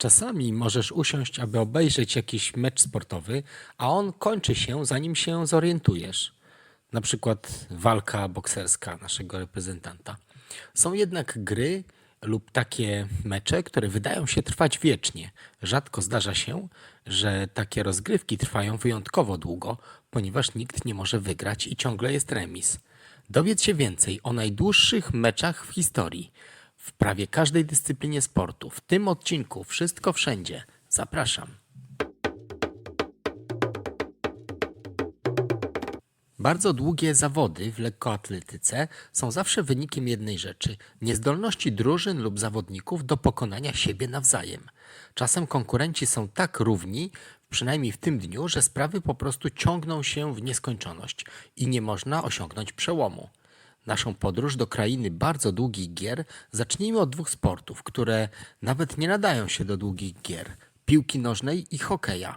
Czasami możesz usiąść, aby obejrzeć jakiś mecz sportowy, a on kończy się, zanim się zorientujesz. Na przykład walka bokserska naszego reprezentanta. Są jednak gry lub takie mecze, które wydają się trwać wiecznie. Rzadko zdarza się, że takie rozgrywki trwają wyjątkowo długo, ponieważ nikt nie może wygrać i ciągle jest remis. Dowiedz się więcej o najdłuższych meczach w historii. W prawie każdej dyscyplinie sportu. W tym odcinku Wszystko Wszędzie. Zapraszam. Bardzo długie zawody w lekkoatletyce są zawsze wynikiem jednej rzeczy niezdolności drużyn lub zawodników do pokonania siebie nawzajem. Czasem konkurenci są tak równi, przynajmniej w tym dniu, że sprawy po prostu ciągną się w nieskończoność i nie można osiągnąć przełomu. Naszą podróż do krainy bardzo długich gier zacznijmy od dwóch sportów, które nawet nie nadają się do długich gier piłki nożnej i hokeja.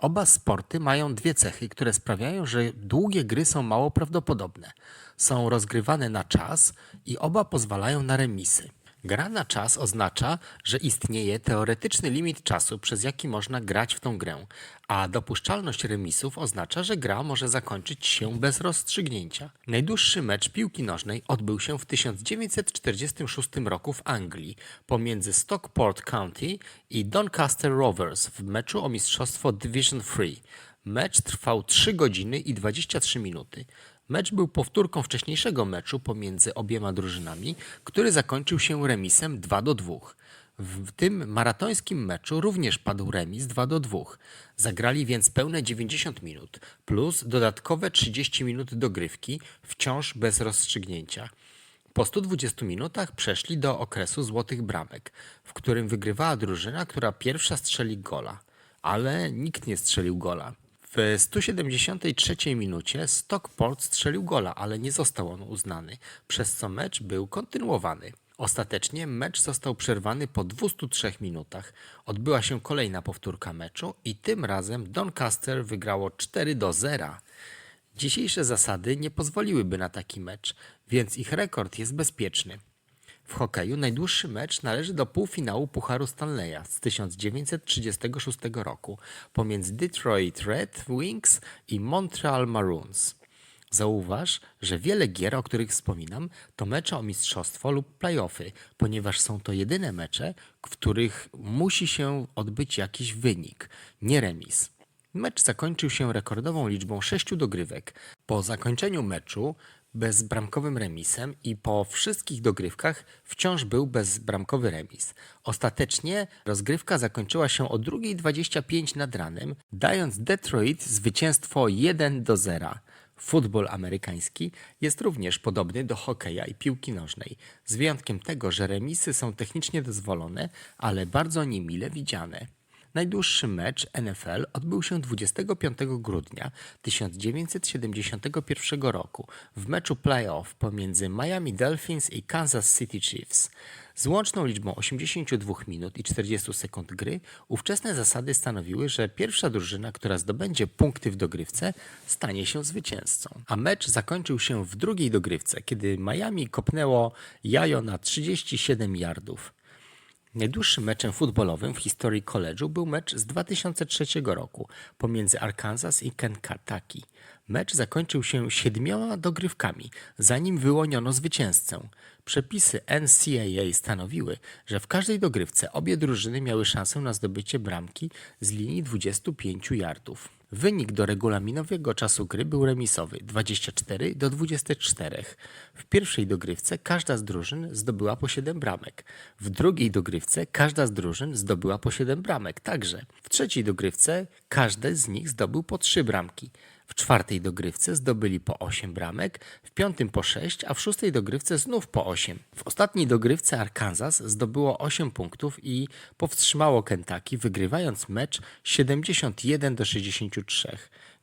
Oba sporty mają dwie cechy, które sprawiają, że długie gry są mało prawdopodobne. Są rozgrywane na czas i oba pozwalają na remisy. Gra na czas oznacza, że istnieje teoretyczny limit czasu, przez jaki można grać w tą grę, a dopuszczalność remisów oznacza, że gra może zakończyć się bez rozstrzygnięcia. Najdłuższy mecz piłki nożnej odbył się w 1946 roku w Anglii pomiędzy Stockport County i Doncaster Rovers w meczu o mistrzostwo Division 3. Mecz trwał 3 godziny i 23 minuty. Mecz był powtórką wcześniejszego meczu pomiędzy obiema drużynami, który zakończył się remisem 2 do 2. W tym maratońskim meczu również padł remis 2 do 2. Zagrali więc pełne 90 minut plus dodatkowe 30 minut dogrywki, wciąż bez rozstrzygnięcia. Po 120 minutach przeszli do okresu złotych bramek, w którym wygrywała drużyna, która pierwsza strzeli gola. Ale nikt nie strzelił gola. W 173 minucie Stockport strzelił gola, ale nie został on uznany, przez co mecz był kontynuowany. Ostatecznie mecz został przerwany po 203 minutach. Odbyła się kolejna powtórka meczu i tym razem Doncaster wygrało 4 do 0. Dzisiejsze zasady nie pozwoliłyby na taki mecz, więc ich rekord jest bezpieczny. W hokeju najdłuższy mecz należy do półfinału Pucharu Stanleya z 1936 roku pomiędzy Detroit Red Wings i Montreal Maroons. Zauważ, że wiele gier, o których wspominam, to mecze o mistrzostwo lub playoffy, ponieważ są to jedyne mecze, w których musi się odbyć jakiś wynik, nie remis. Mecz zakończył się rekordową liczbą sześciu dogrywek. Po zakończeniu meczu bezbramkowym remisem i po wszystkich dogrywkach wciąż był bezbramkowy remis. Ostatecznie rozgrywka zakończyła się o 2.25 nad ranem, dając Detroit zwycięstwo 1 do 0. Futbol amerykański jest również podobny do hokeja i piłki nożnej, z wyjątkiem tego, że remisy są technicznie dozwolone, ale bardzo niemile widziane. Najdłuższy mecz NFL odbył się 25 grudnia 1971 roku w meczu playoff pomiędzy Miami Dolphins i Kansas City Chiefs. Z łączną liczbą 82 minut i 40 sekund gry ówczesne zasady stanowiły, że pierwsza drużyna, która zdobędzie punkty w dogrywce, stanie się zwycięzcą. A mecz zakończył się w drugiej dogrywce, kiedy Miami kopnęło jajo na 37 yardów. Najdłuższym meczem futbolowym w historii college'u był mecz z 2003 roku pomiędzy Arkansas i Kentucky. Mecz zakończył się siedmioma dogrywkami, zanim wyłoniono zwycięzcę. Przepisy NCAA stanowiły, że w każdej dogrywce obie drużyny miały szansę na zdobycie bramki z linii 25 yardów. Wynik do regulaminowego czasu gry był remisowy 24 do 24. W pierwszej dogrywce każda z drużyn zdobyła po 7 bramek. W drugiej dogrywce każda z drużyn zdobyła po 7 bramek także. W trzeciej dogrywce każdy z nich zdobył po 3 bramki. W czwartej dogrywce zdobyli po 8 bramek, w piątym po 6, a w szóstej dogrywce znów po 8. W ostatniej dogrywce Arkansas zdobyło 8 punktów i powstrzymało Kentucky, wygrywając mecz 71 do 63.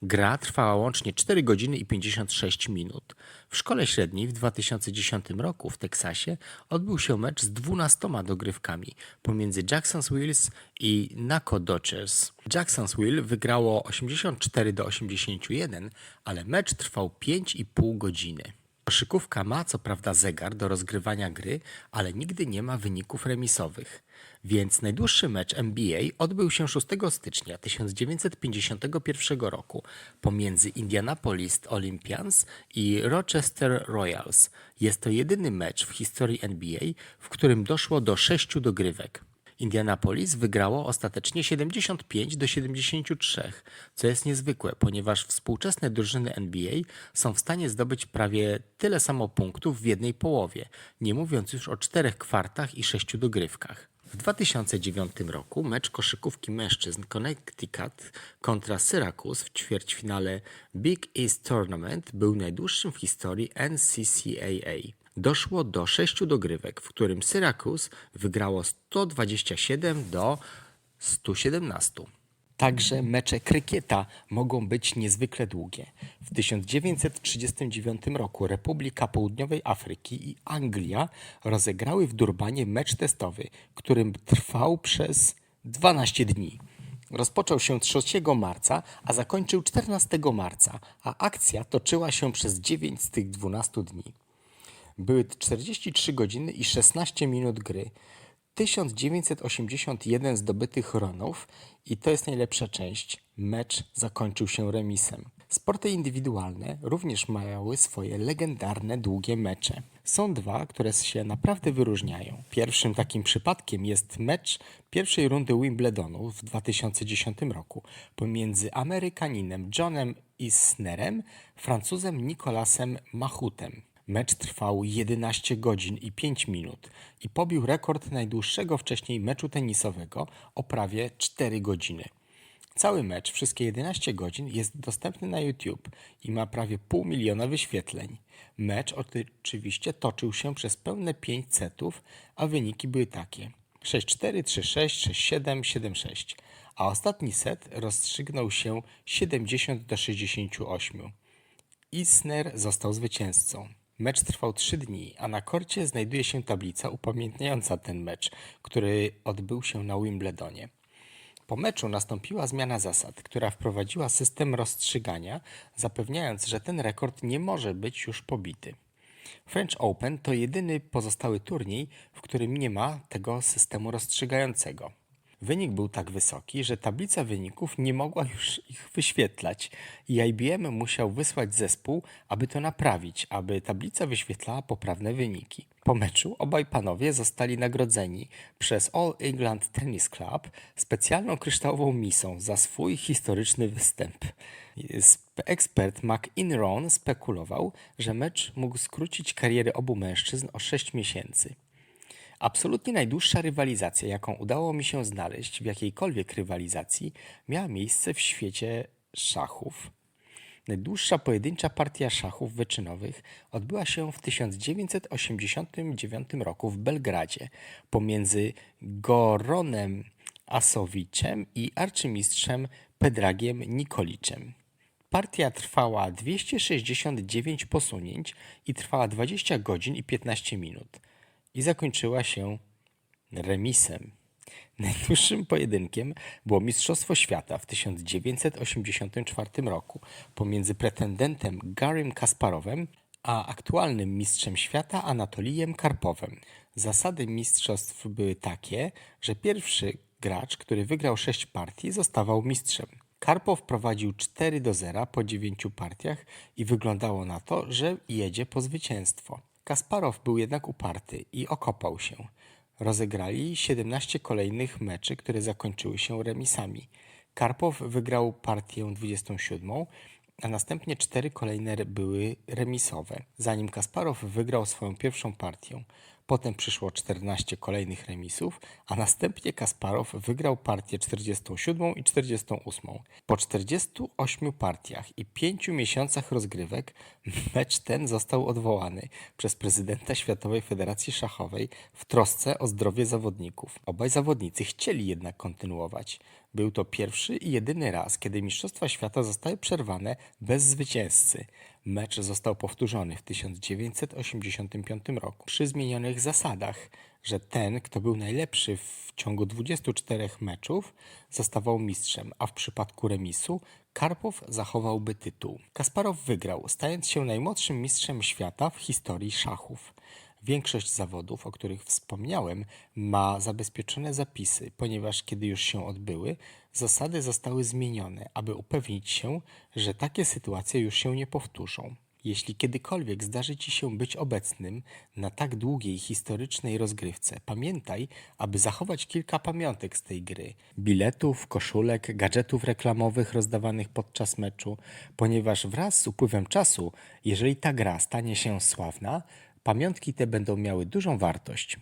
Gra trwała łącznie 4 godziny i 56 minut. W szkole średniej w 2010 roku w Teksasie odbył się mecz z 12 dogrywkami pomiędzy Jacksonville i Naco Dodgers. Jacksonville wygrało 84 do 81, ale mecz trwał 5,5 godziny. Koszykówka ma co prawda zegar do rozgrywania gry, ale nigdy nie ma wyników remisowych. Więc najdłuższy mecz NBA odbył się 6 stycznia 1951 roku pomiędzy Indianapolis Olympians i Rochester Royals. Jest to jedyny mecz w historii NBA, w którym doszło do sześciu dogrywek. Indianapolis wygrało ostatecznie 75 do 73, co jest niezwykłe, ponieważ współczesne drużyny NBA są w stanie zdobyć prawie tyle samo punktów w jednej połowie, nie mówiąc już o czterech kwartach i sześciu dogrywkach. W 2009 roku mecz koszykówki mężczyzn Connecticut kontra Syracuse w ćwierćfinale Big East Tournament był najdłuższym w historii NCCAA. Doszło do sześciu dogrywek, w którym Syracuse wygrało 127 do 117. Także mecze krykieta mogą być niezwykle długie. W 1939 roku Republika Południowej Afryki i Anglia rozegrały w Durbanie mecz testowy, który trwał przez 12 dni. Rozpoczął się 3 marca, a zakończył 14 marca, a akcja toczyła się przez 9 z tych 12 dni. Były 43 godziny i 16 minut gry. 1981 zdobytych ronów i to jest najlepsza część. Mecz zakończył się remisem. Sporty indywidualne również mają swoje legendarne długie mecze. Są dwa, które się naprawdę wyróżniają. Pierwszym takim przypadkiem jest mecz pierwszej rundy Wimbledonu w 2010 roku pomiędzy Amerykaninem Johnem Isnerem, Francuzem Nicolasem Machutem. Mecz trwał 11 godzin i 5 minut i pobił rekord najdłuższego wcześniej meczu tenisowego o prawie 4 godziny. Cały mecz, wszystkie 11 godzin, jest dostępny na YouTube i ma prawie pół miliona wyświetleń. Mecz oczywiście toczył się przez pełne 5 setów, a wyniki były takie: 6-4, 3-6, 6-7, 7-6, a ostatni set rozstrzygnął się 70 do 68. Isner został zwycięzcą. Mecz trwał 3 dni, a na korcie znajduje się tablica upamiętniająca ten mecz, który odbył się na Wimbledonie. Po meczu nastąpiła zmiana zasad, która wprowadziła system rozstrzygania, zapewniając, że ten rekord nie może być już pobity. French Open to jedyny pozostały turniej, w którym nie ma tego systemu rozstrzygającego. Wynik był tak wysoki, że tablica wyników nie mogła już ich wyświetlać i IBM musiał wysłać zespół, aby to naprawić, aby tablica wyświetlała poprawne wyniki. Po meczu obaj panowie zostali nagrodzeni przez All England Tennis Club specjalną kryształową misą za swój historyczny występ. Ekspert McInron spekulował, że mecz mógł skrócić kariery obu mężczyzn o 6 miesięcy. Absolutnie najdłuższa rywalizacja, jaką udało mi się znaleźć w jakiejkolwiek rywalizacji, miała miejsce w świecie szachów. Najdłuższa pojedyncza partia szachów wyczynowych odbyła się w 1989 roku w Belgradzie pomiędzy Goronem Asowiczem i arcymistrzem Pedragiem Nikoliczem. Partia trwała 269 posunięć i trwała 20 godzin i 15 minut i zakończyła się remisem. Najdłuższym pojedynkiem było Mistrzostwo Świata w 1984 roku pomiędzy pretendentem Garym Kasparowem a aktualnym mistrzem świata Anatolijem Karpowem. Zasady mistrzostw były takie, że pierwszy gracz, który wygrał 6 partii, zostawał mistrzem. Karpow prowadził 4 do 0 po 9 partiach i wyglądało na to, że jedzie po zwycięstwo. Kasparow był jednak uparty i okopał się. Rozegrali 17 kolejnych meczy, które zakończyły się remisami. Karpow wygrał partię 27, a następnie cztery kolejne były remisowe, zanim Kasparow wygrał swoją pierwszą partię. Potem przyszło 14 kolejnych remisów, a następnie Kasparow wygrał partię 47 i 48. Po 48 partiach i 5 miesiącach rozgrywek mecz ten został odwołany przez prezydenta Światowej Federacji Szachowej w trosce o zdrowie zawodników. Obaj zawodnicy chcieli jednak kontynuować. Był to pierwszy i jedyny raz, kiedy Mistrzostwa Świata zostały przerwane bez zwycięzcy. Mecz został powtórzony w 1985 roku przy zmienionych zasadach, że ten, kto był najlepszy w ciągu 24 meczów, zostawał mistrzem, a w przypadku remisu Karpow zachowałby tytuł. Kasparow wygrał, stając się najmłodszym mistrzem świata w historii szachów. Większość zawodów, o których wspomniałem, ma zabezpieczone zapisy, ponieważ kiedy już się odbyły, zasady zostały zmienione, aby upewnić się, że takie sytuacje już się nie powtórzą. Jeśli kiedykolwiek zdarzy Ci się być obecnym na tak długiej historycznej rozgrywce, pamiętaj, aby zachować kilka pamiątek z tej gry. Biletów, koszulek, gadżetów reklamowych rozdawanych podczas meczu, ponieważ wraz z upływem czasu, jeżeli ta gra stanie się sławna, pamiątki te będą miały dużą wartość.